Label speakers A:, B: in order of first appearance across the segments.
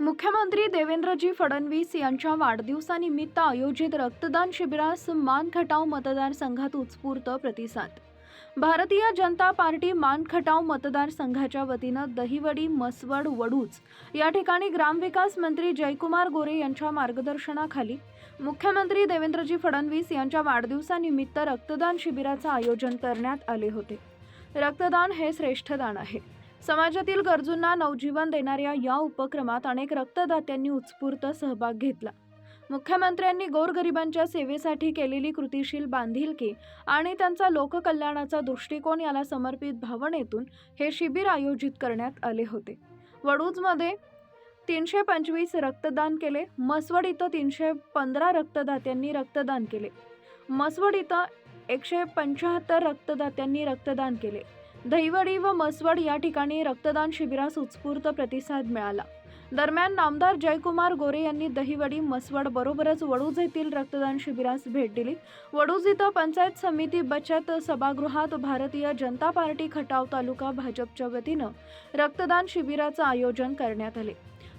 A: मुख्यमंत्री देवेंद्रजी फडणवीस यांच्या वाढदिवसानिमित्त आयोजित रक्तदान शिबिरास मानखटाव मतदारसंघात उत्स्फूर्त प्रतिसाद. भारतीय जनता पार्टी मानखटाव मतदारसंघाच्या वतीनं दहिवडी मसवड वडूज या ठिकाणी ग्रामविकास मंत्री जयकुमार गोरे यांच्या मार्गदर्शनाखाली मुख्यमंत्री देवेंद्रजी फडणवीस यांच्या वाढदिवसानिमित्त रक्तदान शिबिराचं आयोजन करण्यात आले होते. रक्तदान हे श्रेष्ठ दान आहे. समाजातील गरजूंना नवजीवन देणाऱ्या या उपक्रमात अनेक रक्तदात्यांनी उत्स्फूर्त सहभाग घेतला. मुख्यमंत्र्यांनी गोरगरिबांच्या सेवेसाठी केलेली कृतीशील बांधिलकी आणि त्यांचा लोककल्याणाचा दृष्टिकोन याला समर्पित भावनेतून हे शिबिर आयोजित करण्यात आले होते. वडूजमध्ये तीनशे पंचवीस रक्तदान केले. मसवड इथं तीनशे पंधरा रक्तदात्यांनी रक्तदान केले. मसवड इथं एकशे पंच्याहत्तर रक्तदात्यांनी रक्तदान केले. दहिवडी व मसवड या ठिकाणी रक्तदान शिबिरास उत्स्फूर्त प्रतिसाद मिळाला. दरम्यान नामदार जयकुमार गोरे यांनी दहिवडी मसवड बरोबरच वडूज येथील रक्तदान शिबिरास भेट दिली. वडूज इथं पंचायत समिती बचत सभागृहात भारतीय जनता पार्टी खटाव तालुका भाजपच्या वतीनं रक्तदान शिबिराचं आयोजन करण्यात आले.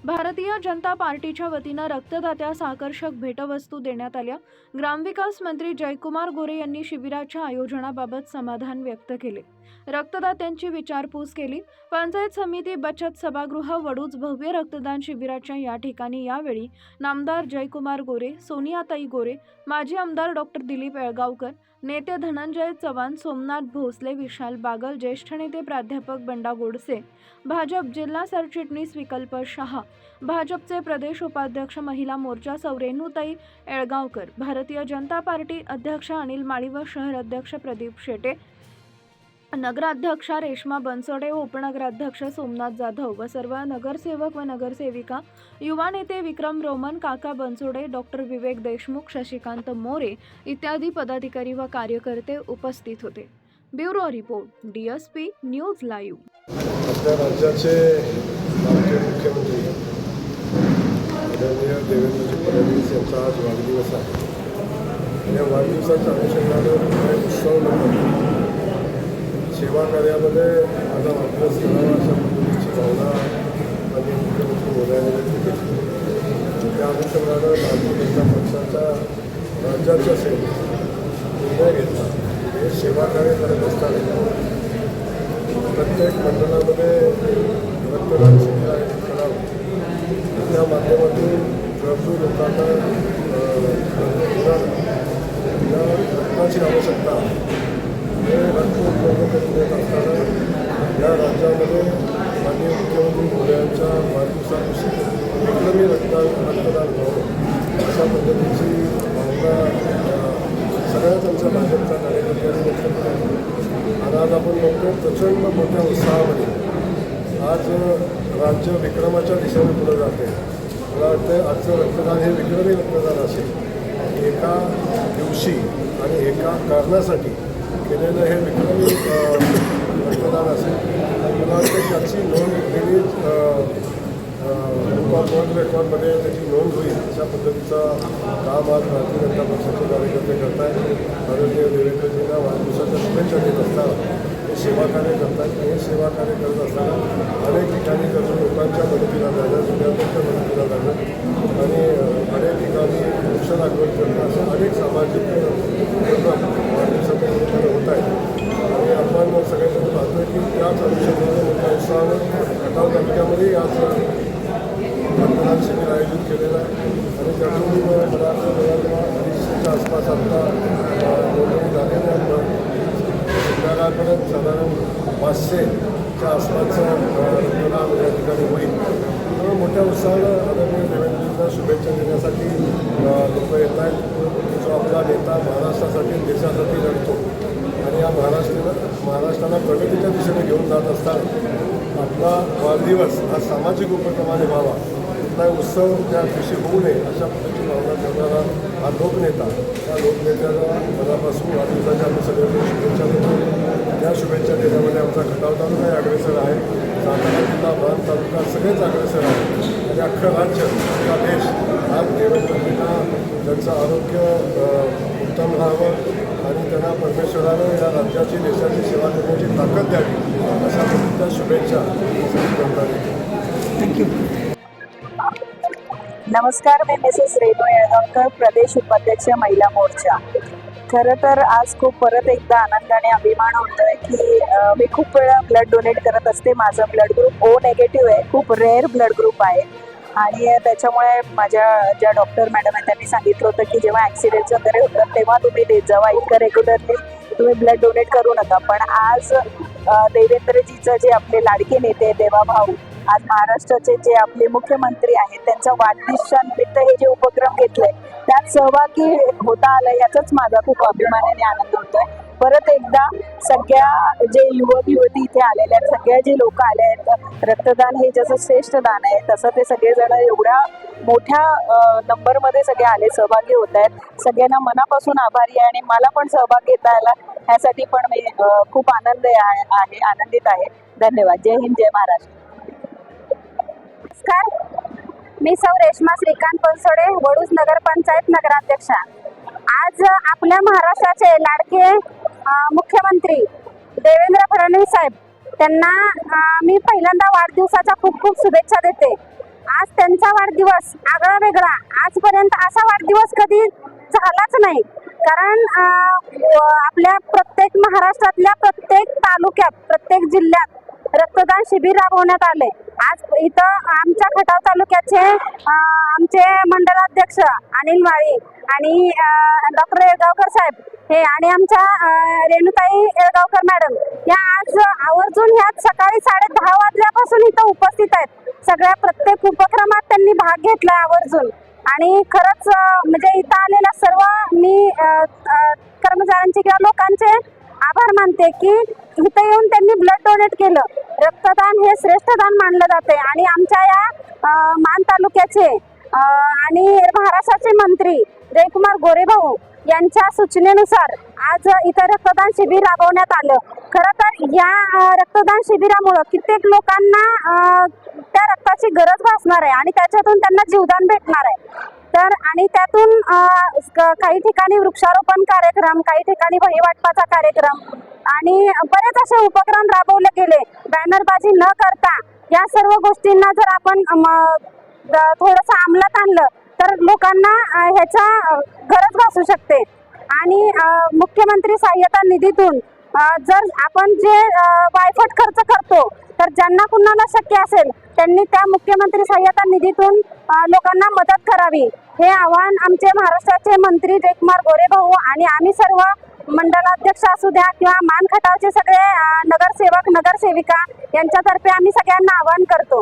A: भारतीय जनता पार्टीच्या वतीनं रक्तदात्यास आकर्षक भेटवस्तू देण्यात आल्या. ग्रामविकास मंत्री जयकुमार गोरे यांनी शिबिराच्या आयोजनाबाबत समाधान व्यक्त केले. रक्तदात्यांची विचारपूस केली. पंचायत समिती बचत सभागृह वडूज भव्य रक्तदान शिबिराच्या या ठिकाणी यावेळी नामदार जयकुमार गोरे सोनियाताई गोरे माजी आमदार डॉक्टर दिलीप येळगावकर नेते धनंजय चव्हाण सोमनाथ भोसले विशाल बागल ज्येष्ठ नेते प्राध्यापक बंडा गोडसे भाजप जिल्हा सरचिटणीस विकल्प शहा भाजपचे प्रदेश उपाध्यक्ष महिला मोर्चा सौरेनुताई येळगावकर भारतीय जनता पार्टी अध्यक्ष अनिल माळी व शहर अध्यक्ष प्रदीप शेटे नगराध्यक्ष रेश्मा बनसोडे उपनगराध्यक्ष सोमनाथ जाधव व सर्व नगरसेवक व नगरसेविका युवा नेते विक्रम रोमन काका बनसोडे डॉक्टर विवेक देशमुख शशिकांत मोरे इत्यादी पदाधिकारी व कार्यकर्ते उपस्थित होते. Bureau report D S P news live.
B: आपल्या राज्याचे मुख्यमंत्री आदरणीय देवेंद्रजी फडणवीस यांचा आज वाढदिवस आहे. या वाढदिवसाच्या अनुषंगाने उत्सव सेवा कार्यामध्ये माझा वाढदिवस करावा अशा पद्धतीची भावना माननीय मुख्यमंत्री बोलायला घेतली. त्या अनुषंगानं भारतीय जनता पक्षाचा राज्याच्या सेवा निर्णय घेतला. हे सेवा कार्य करत असताना प्रत्येक मंडळामध्ये रक्तदान शिबिर आयोजित करावं. त्या माध्यमातून गरजू लोकांना अ, रुग्णांना ज्या रक्ताची आवश्यकता आहे, हे रक्त उपलब्ध करून देत असताना या राज्यामध्ये माननीय मुख्यमंत्री मोदयांच्या वाढदिवसादिवशी विक्रमी रक्तदान रक्तदान व्हावं अशा पद्धतीची भावना सगळ्याच आमच्या भाजपच्या कार्यकर्त्यांनी व्यक्त केली आणि आज आपण बघतो प्रचंड मोठ्या उत्साहामध्ये आज राज्य विक्रमाच्या दिशेने पुढे जाते. मला वाटतं आजचं रक्तदान हे विक्रमी रक्तदान असेल. एका दिवशी आणि एका कारणासाठी केलेलं हे विक्रमी रक्तदान असेल. मला वाटतं त्याची नोंद गेली वर्ल्ड रेकॉर्डमध्ये त्याची नोंद होईल. अशा पद्धतीचा काम आज भारतीय जनता पक्षाचे कार्यकर्ते करत आहेत आदरणीय देवेंद्रजींना वाढदिवसाच्या शुभेच्छा देत असताना हे सेवा कार्य करतात हे सेवा कार्य करत असताना अनेक ठिकाणी त्याचं लोकांच्या मदतीला जाणं विद्यार्थ्यांच्या मदतीला जाणं आणि अनेक ठिकाणी वृक्ष लागवड करणं असं अनेक सामाजिक उपक्रम वाढदिवसाच्या निमित्तानं होत आहेत आणि आपण सगळ्यांनी पाहतोय की त्याच अनुषंगाने मोठ्या उत्साहानं खटाव तालुक्यामध्ये आज रक्तदान शिबिर आयोजित केलेलं आहे आणि त्यातून मला वाटतं जवळजवळ सत्ता आसपास झाल्यानंतर अ, साधारण पाचशेच्या आसपासचं अ, या ठिकाणी होईल. त्यामुळे मोठ्या उत्साहानं आदरणीय देवेंद्रजींना शुभेच्छा देण्यासाठी लोक येत आहेत. जो आपला नेता महाराष्ट्रासाठी देशासाठी लढतो. आणि या महाराष्ट्राला महाराष्ट्राला प्रगतीच्या दिशेने घेऊन जात असताना आपला वाढदिवस हा सामाजिक उपक्रमाने व्हावा. कुठलाही उत्सव त्या दिवशी होऊ नये अशा पद्धतीची भावना करणारा हा लोकनेता त्या लोकनेत्याला मनापासून वाढदिवसाच्या आम्ही सगळ्यांना शुभेच्छा देतो. त्या शुभेच्छा देण्यामध्ये आमचा खटाव तालुकाही अग्रेसर आहे. सातारा जिल्हा भारत तालुका सगळेच अग्रेसर आहे आणि अख्खं राज्य अख्खा देश आज देवेंद्रजींना त्यांचं आरोग्य उत्तम राहावं
C: नमस्कार मी मिसेस रेणू येळगावकर प्रदेश उपाध्यक्ष महिला मोर्चा. खरं तर आज खूप परत एकदा आनंदाने अभिमान होतोय की मी खूप वेळा ब्लड डोनेट करत असते. माझं ब्लड ग्रुप ओ नेगेटिव्ह आहे. खूप रेअर ब्लड ग्रुप आहे. आणि त्याच्यामुळे माझ्या ज्या डॉक्टर मॅडम आहेत त्यांनी सांगितलं होतं की जेव्हा ॲक्सिडेंट्स वगैरे होतात तेव्हा तुम्ही देत जावा. इतकं रेग्युलरली तुम्ही ब्लड डोनेट करू नका. पण आज देवेंद्रजीचं जे आपले लाडके नेते देवाभाऊ आज महाराष्ट्राचे जे आपले मुख्यमंत्री आहेत त्यांच्या वाढदिवसानिमित्त हे जे उपक्रम घेतले त्यात सहभागी होता आलं याचाच माझा खूप अभिमानाने आनंद होतोय. परत एकदा सगळ्या जे युवक युवती इथे आलेले आहेत सगळ्या जे लोक आले आहेत रक्तदान हे जसं श्रेष्ठ दान आहे तसं ते सगळेजण एवढ्या मोठ्या नंबरमध्ये सगळे आले सहभागी होत आहेत. सगळ्यांना मनापासून आभारी आहे आणि मला पण सहभाग घेता आला. ह्यासाठी पण मी खूप आनंद आहे आनंदित आहे. धन्यवाद. जय हिंद जय महाराष्ट्र.
D: नमस्कार. मी सौ रेश्मा श्रीकांत बनसोडे वडूज नगरपंचायत नगराध्यक्षा. आज आपल्या महाराष्ट्राचे लाडके मुख्यमंत्री देवेंद्र फडणवीस साहेब त्यांना मी पहिल्यांदा वाढदिवसाच्या खूप खूप शुभेच्छा देते. आज त्यांचा वाढदिवस आगळा वेगळा आजपर्यंत असा वाढदिवस कधी झालाच नाही. कारण आपल्या प्रत्येक महाराष्ट्रातल्या प्रत्येक तालुक्यात प्रत्येक जिल्ह्यात रक्तदान शिबिर राबवण्यात आले आज इथं आमच्या खटाव तालुक्याचे आमचे मंडलाध्यक्ष अनिल माळी आणि डॉक्टर येळगावकर साहेब हे आणि आमच्या रेणुताई येळगावकर मॅडम या आज आवर्जून ह्या सकाळी साडे दहा वाजल्यापासून इथं उपस्थित आहेत. सगळ्या प्रत्येक उपक्रमात त्यांनी भाग घेतला आवर्जून. आणि खरंच म्हणजे इथं आलेल्या सर्व मी कर्मचाऱ्यांचे किंवा लोकांचे आभार मानते की इथं येऊन त्यांनी ब्लड डोनेट केलं. रक्तदान हे श्रेष्ठ दान मानलं जाते. आणि आमच्या या मान तालुक्याचे आणि महाराष्ट्राचे मंत्री जयकुमार गोरेभाऊ यांच्या सूचनेनुसार आज इथं रक्तदान शिबिर राबवण्यात आलं. खरं तर या रक्तदान शिबिरामुळं कित्येक लोकांना त्या रक्ताची गरज भासणार आहे आणि त्याच्यातून त्यांना जीवदान भेटणार आहे. तर आणि त्यातून काही ठिकाणी वृक्षारोपण कार्यक्रम काही ठिकाणी वहिवाटपाचा कार्यक्रम आणि बरेच असे उपक्रम राबवले गेले. बॅनरबाजी न करता या सर्व गोष्टींना जर आपण थोडंसं अंमलात आणलं तर लोकांना ह्याचा गरज भासू शकते. आणि मुख्यमंत्री सहाय्यता निधीतून जर आपण जे वायफट खर्च करतो तर ज्यांना कुणाला शक्य असेल त्यांनी त्या मुख्यमंत्री सहाय्यता निधीतून लोकांना मदत करावी. हे आवाहन आमचे महाराष्ट्राचे मंत्री जयकुमार गोरेभाऊ आणि आम्ही सर्व मंडलाध्यक्ष असू द्या किंवा मानखटावचे सगळे नगरसेवक नगरसेविका यांच्यातर्फे आम्ही सगळ्यांना आवाहन करतो.